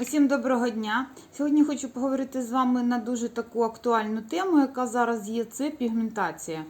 Усім доброго дня. Сьогодні хочу поговорити з вами на дуже таку актуальну тему, яка зараз є. Це пігментація.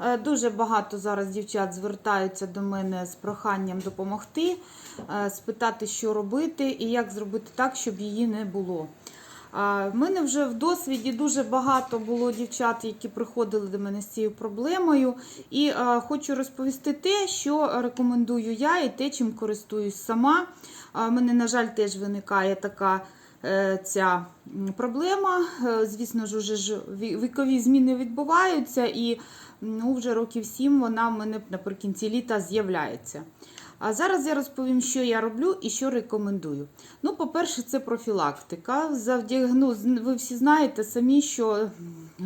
Е, Дуже багато зараз дівчат звертаються до мене з проханням допомогти, е, спитати, що робити і як зробити так, щоб її не було. В мене вже в досвіді дуже багато було дівчат, які приходили до мене з цією проблемою. І хочу розповісти те, що рекомендую я, і те, чим користуюсь сама. У мене, на жаль, теж виникає така е, ця проблема. Е, Звісно ж, уже вікові зміни відбуваються, і ну, вже років сім вона в мене наприкінці літа з'являється. А зараз я розповім, що я роблю і що рекомендую. Ну, по-перше, це профілактика. Завдяки, ну, ви всі знаєте самі, що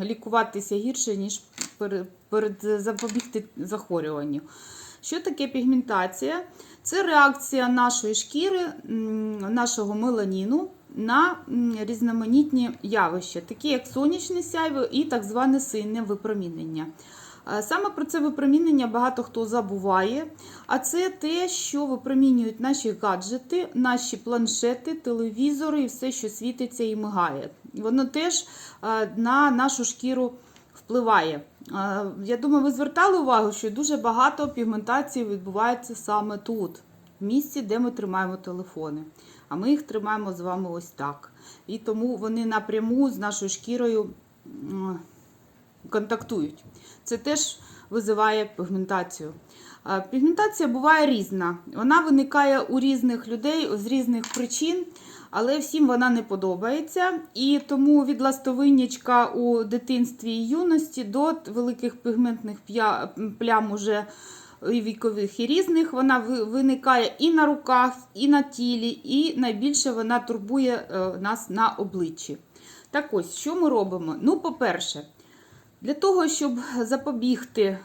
лікуватися гірше, ніж перед, перед запобігти захворюванню. Що таке пігментація? Це реакція нашої шкіри, нашого меланіну на різноманітні явища, такі як сонячне сяйво і так зване синє випромінення. Е, Саме про це випромінення багато хто забуває. А це те, що випромінюють наші гаджети, наші планшети, телевізори і все, що світиться і мигає. Воно теж е, на нашу шкіру впливає. Я думаю, ви звертали увагу, що дуже багато пігментації відбувається саме тут, в місці, де ми тримаємо телефони. А ми їх тримаємо з вами ось так. І тому вони напряму з нашою шкірою контактують. Це теж визиває пігментацію. А, Пігментація буває різна. Вона виникає у різних людей з різних причин, але всім вона не подобається. І тому від ластовиннячка у дитинстві і юності до великих пігментних плям уже і вікових і різних. Вона виникає і на руках, і на тілі, і найбільше вона турбує е, нас на обличчі. Так ось, що ми робимо? Ну, по-перше, для того, щоб запобігти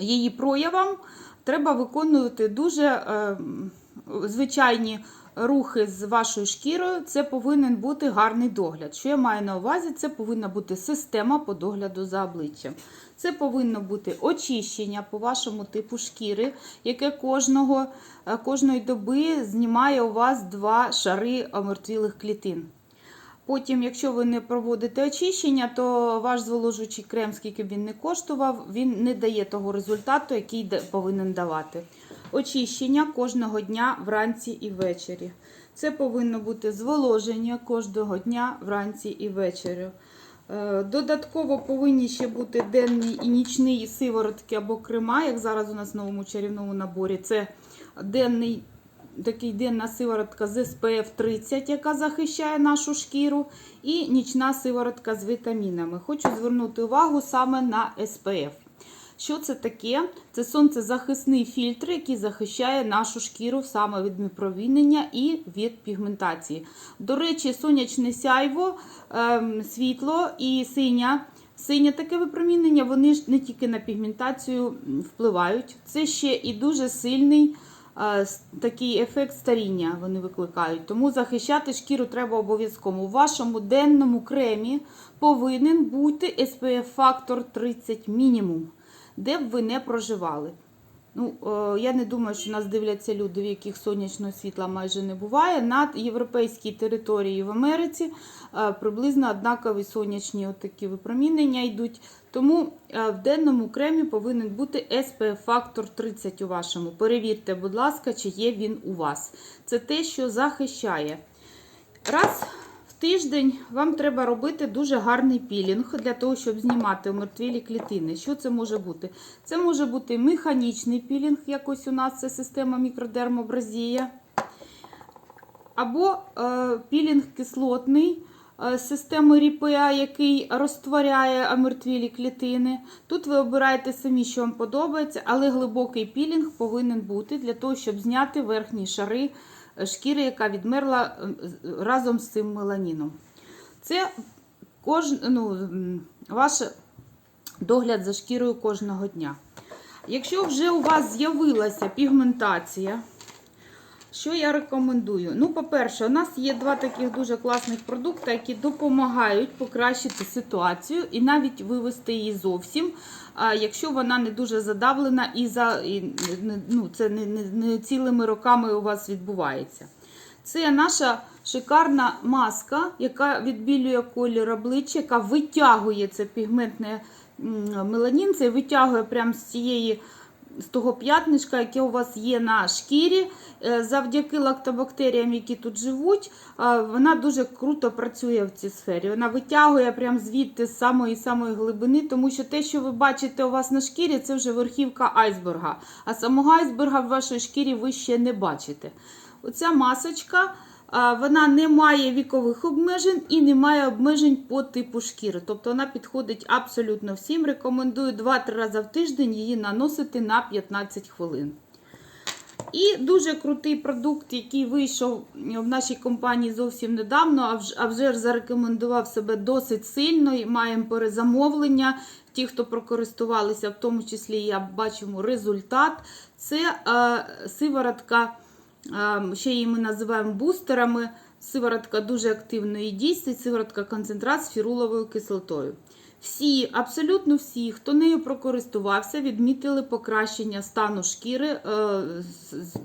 її проявам, треба виконувати дуже е, звичайні рухи з вашою шкірою. Це повинен бути гарний догляд. Що я маю на увазі? Це повинна бути система по догляду за обличчям. Це повинно бути очищення по вашому типу шкіри, яке кожного, е, кожної доби знімає у вас два шари омертвілих клітин. Потім, якщо ви не проводите очищення, то ваш зволожуючий крем, скільки б він не коштував, він не дає того результату, який повинен давати. Очищення кожного дня вранці і ввечері. Це повинно бути зволоження кожного дня вранці і ввечері. Е, Додатково повинні ще бути денний і нічний сиворотки або крема, як зараз у нас в новому чарівному наборі. Це денний такий денна сиворотка з SPF 30, яка захищає нашу шкіру, і нічна сиворотка з вітамінами. Хочу звернути увагу саме на SPF. Що це таке? Це сонцезахисний фільтр, який захищає нашу шкіру саме від випромінення і від пігментації. До речі, сонячне сяйво, ем, світло і синя. Синє таке випромінення, вони ж не тільки на пігментацію впливають. Це ще і дуже сильний такий ефект старіння вони викликають. Тому захищати шкіру треба обов'язково. У вашому денному кремі повинен бути SPF фактор 30 мінімум, де б ви не проживали. Ну, е, я не думаю, що нас дивляться люди, в яких сонячного світла майже не буває. На європейській території в Америці е, приблизно однакові сонячні такі випромінення йдуть. Тому е, в денному кремі повинен бути SPF фактор 30 у вашому. Перевірте, будь ласка, чи є він у вас. Це те, що захищає. Раз тиждень вам треба робити дуже гарний пілінг для того, щоб знімати омертвілі клітини. Що це може бути? Це може бути механічний пілінг, якось у нас це система мікродермобразія. Або е, пілінг кислотний е, системи РІПА, який розтворяє омертвілі клітини. Тут ви обираєте самі, що вам подобається, але глибокий пілінг повинен бути для того, щоб зняти верхні шари шкіри, яка відмерла е, разом з цим меланіном. Це кож... ну, ваш догляд за шкірою кожного дня. Якщо вже у вас з'явилася пігментація, що я рекомендую? Ну, по-перше, у нас є два таких дуже класних продукти, які допомагають покращити ситуацію і навіть вивести її зовсім, якщо вона не дуже задавлена і за і, ну, це не, не, не цілими роками у вас відбувається. Це наша шикарна маска, яка відбілює колір обличчя, яка витягує це пігментне меланін, це витягує прямо з цієї з того п'ятнишка, яке у вас є на шкірі. Е, Завдяки лактобактеріям, які тут живуть, е, вона дуже круто працює в цій сфері. Вона витягує прямо звідти з самої самої глибини, тому що те, що ви бачите у вас на шкірі, це вже верхівка айсберга. А самого айсберга в вашій шкірі ви ще не бачите. Оця масочка. Вона не має вікових обмежень і не має обмежень по типу шкіри. Тобто вона підходить абсолютно всім. Рекомендую 2-3 рази в тиждень її наносити на 15 хвилин. І дуже крутий продукт, який вийшов в нашій компанії зовсім недавно, а вже, зарекомендував себе досить сильно. І маємо перезамовлення. Ті, хто прокористувалися, в тому числі я бачимо результат. Це е, сиворотка, ще її ми називаємо бустерами. Сиворотка дуже активної дійсності, сиворотка концентрат з фіруловою кислотою. Всі, абсолютно всі, хто нею прокористувався, відмітили покращення стану шкіри е,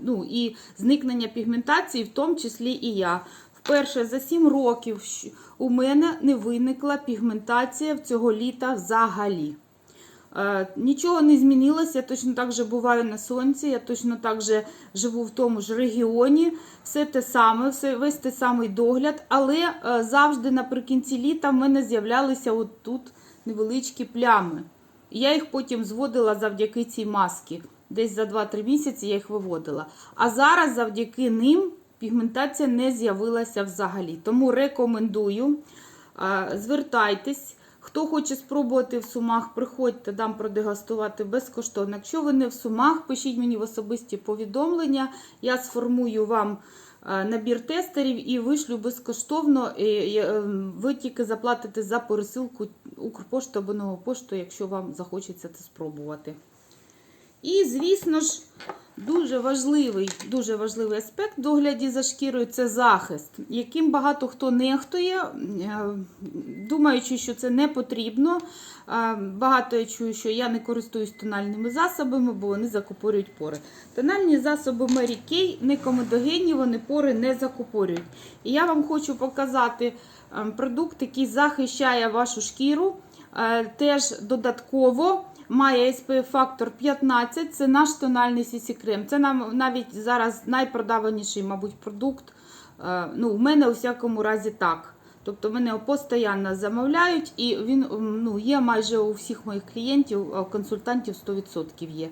ну, і зникнення пігментації, в тому числі і я. Вперше за 7 років у мене не виникла пігментація в цього літа взагалі. Е, Нічого не змінилося, я точно так же буваю на сонці, я точно так же живу в тому ж регіоні, все те саме, все, весь той самий догляд, але е, завжди наприкінці літа в мене з'являлися от тут невеличкі плями. Я їх потім зводила завдяки цій масці. Десь за 2-3 місяці я їх виводила. А зараз завдяки ним пігментація не з'явилася взагалі. Тому рекомендую. Е, Звертайтесь. Хто хоче спробувати в сумах, приходьте, дам продегустувати безкоштовно. Якщо ви не в сумах, пишіть мені в особисті повідомлення. Я сформую вам е, набір тестерів і вишлю безкоштовно. Е, Ви тільки заплатите за пересилку Укрпошту або нову пошту, якщо вам захочеться це спробувати. І, звісно ж, дуже важливий, дуже важливий аспект догляді за шкірою це захист, яким багато хто нехтує, е, думаючи, що це не потрібно. Е, Багато я чую, що я не користуюсь тональними засобами, бо вони закупорюють пори. Тональні засоби Mary Kay не комедогенні, вони пори не закупорюють. І я вам хочу показати е, продукт, який захищає вашу шкіру. Теж додатково має SPF фактор 15. Це наш тональний CC крем. Це нам навіть зараз найпродаваніший, мабуть, продукт. Е, Ну, в мене у всякому разі так. Тобто мене постійно замовляють, і він ну, є майже у всіх моїх клієнтів, консультантів 100% є.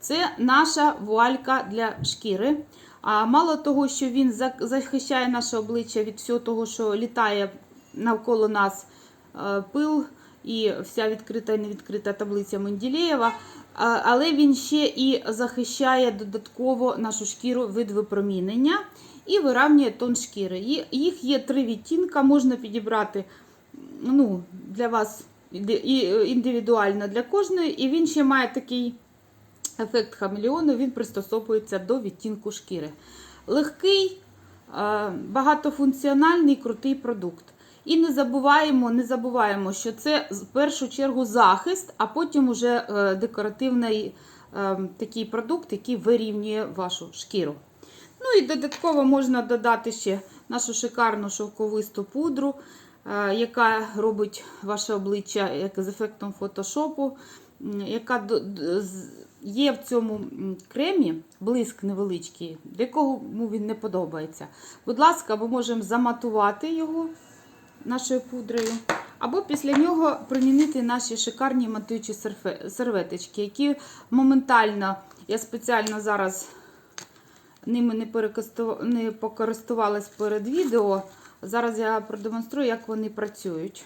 Це наша вуалька для шкіри. А мало того, що він захищає наше обличчя від всього того, що літає навколо нас е, пил і вся відкрита і невідкрита таблиця Менделєєва, але він ще і захищає додатково нашу шкіру від випромінення і вирівнює тон шкіри. Їх є три відтінка, можна підібрати ну, для вас індивідуально для кожної, і він ще має такий ефект хамелеону, він пристосовується до відтінку шкіри. Легкий, багатофункціональний, крутий продукт. І не забуваємо, не забуваємо, що це в першу чергу захист, а потім уже е, декоративний е, такий продукт, який вирівнює вашу шкіру. Ну і додатково можна додати ще нашу шикарну шовковисту пудру, е, яка робить ваше обличчя як з ефектом фотошопу, яка є в цьому кремі блиск невеличкий, декому він не подобається. Будь ласка, ми можемо заматувати його нашою пудрою. Або після нього примінити наші шикарні матуючі серветочки, які моментально, я спеціально зараз ними не, перекосту- не покористувалась перед відео. Зараз я продемонструю, як вони працюють.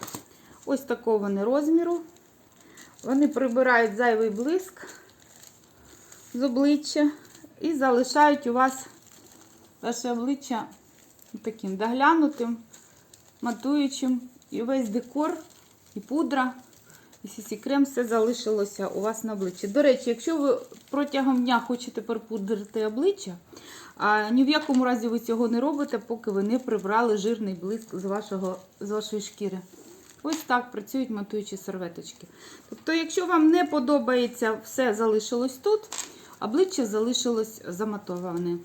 Ось такого вони розміру. Вони прибирають зайвий блиск з обличчя і залишають у вас ваше обличчя таким доглянутим, матуючим. І весь декор, і пудра, і сісі крем все залишилося у вас на обличчі. До речі, якщо ви протягом дня хочете перепудрити обличчя, а ні в якому разі ви цього не робите, поки ви не прибрали жирний блиск з, вашого, з вашої шкіри. Ось так працюють матуючі серветочки. Тобто, якщо вам не подобається, все залишилось тут, обличчя залишилось заматоване.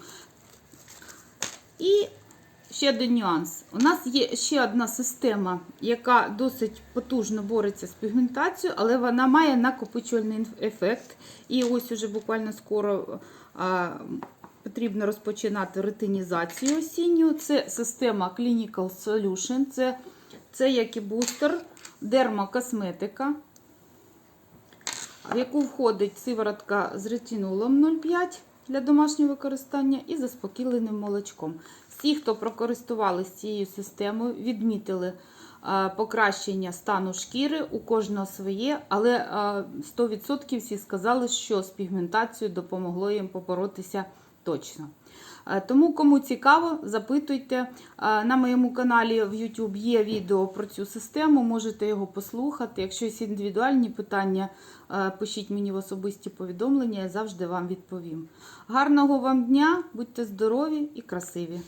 І ще один нюанс. У нас є ще одна система, яка досить потужно бореться з пігментацією, але вона має накопичувальний ефект. І ось уже буквально скоро а, потрібно розпочинати ретинізацію осінню. Це система Clinical Solution, це, це як і бустер, дермокосметика, в яку входить сиворотка з ретинулом 0,5 для домашнього використання і заспокійливим молочком. Всі, хто прокористувалися цією системою, відмітили е, покращення стану шкіри, у кожного своє, але е, 100% всі сказали, що з пігментацією допомогло їм поборотися точно. Е, Тому, кому цікаво, запитуйте. Е, На моєму каналі в YouTube є відео про цю систему, можете його послухати. Якщо є індивідуальні питання, е, пишіть мені в особисті повідомлення, я завжди вам відповім. Гарного вам дня, будьте здорові і красиві!